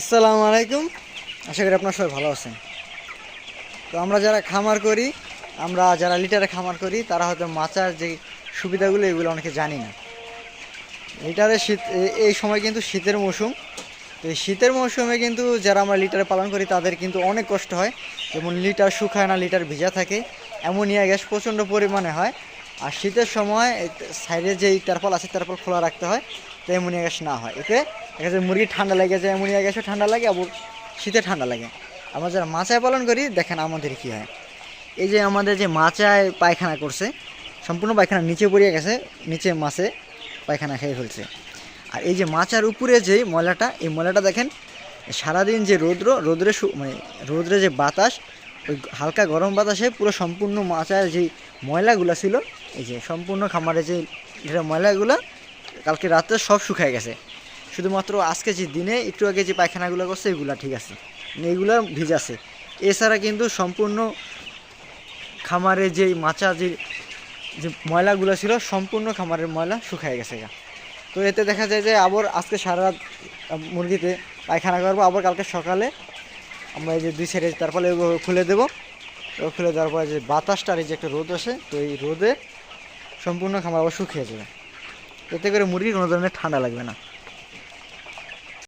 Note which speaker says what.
Speaker 1: আসসালামু আলাইকুম। আশা করি আপনার সবাই ভালো আছেন। তো আমরা যারা খামার করি, আমরা যারা লিটারে খামার করি, তারা হয়তো মাচার যে সুবিধাগুলো, এগুলো অনেকে জানি না। লিটারে শীত এই সময় কিন্তু শীতের মৌসুম। তো এই শীতের মৌসুমে কিন্তু যারা আমরা লিটারে পালন করি, তাদের কিন্তু অনেক কষ্ট হয়। যেমন লিটার শুকায় না, লিটার ভিজা থাকে অ্যামোনিয়া গ্যাস প্রচণ্ড পরিমাণে হয়। আর শীতের সময় সাইডে যে টারপাল আছে টারপাল খোলা রাখতে হয়, তো অ্যামোনিয়া গ্যাস না হয়। এতে যায় মুরগি ঠান্ডা লেগে যায় অ্যামোনিয়া গ্যাসও ঠান্ডা লাগে, আবার শীতে ঠান্ডা লাগে। আমরা যারা মাচায় পালন করি, দেখেন আমাদের কী হয়। এই যে আমাদের যে মাচায় পায়খানা করছে, সম্পূর্ণ পায়খানা নিচে পড়িয়ে গেছে, নিচে মাছে পায়খানা খেয়ে ফেলছে। আর এই যে মাচার উপরে যে ময়লাটা, এই ময়লাটা দেখেন, সারাদিন যে রৌদ্র, রৌদ্রে মানে রৌদ্রে যে বাতাস, ওই হালকা গরম বাতাসে পুরো সম্পূর্ণ মাচার যে ময়লাগুলো ছিল, এই যে সম্পূর্ণ খামারে যে ময়লাগুলো, কালকে রাতে সব শুকায় গেছে। শুধুমাত্র আজকে যে দিনে, একটু আগে যে পায়খানাগুলো করছে, এগুলো ঠিক আছে। মানে এগুলো ভিজাছে এছাড়া কিন্তু সম্পূর্ণ খামারে যে মাচা, যে যে ময়লাগুলো ছিল, সম্পূর্ণ খামারের ময়লা শুকায় গেছে তো এতে দেখা যায় যে আবার আজকে সারা রাত মুরগিতে পায়খানা করব। আবার কালকে সকালে আমরা এই যে দুই সাইডে, তারপরে খুলে দেবো। খুলে দেওয়ার পরে যে বাতাসটার এই যে একটা রোদ আসে, তো এই রোদে সম্পূর্ণ খামার আবার শুকিয়ে যাবে। এতে করে মুরগির কোনো ধরনের ঠান্ডা লাগবে না।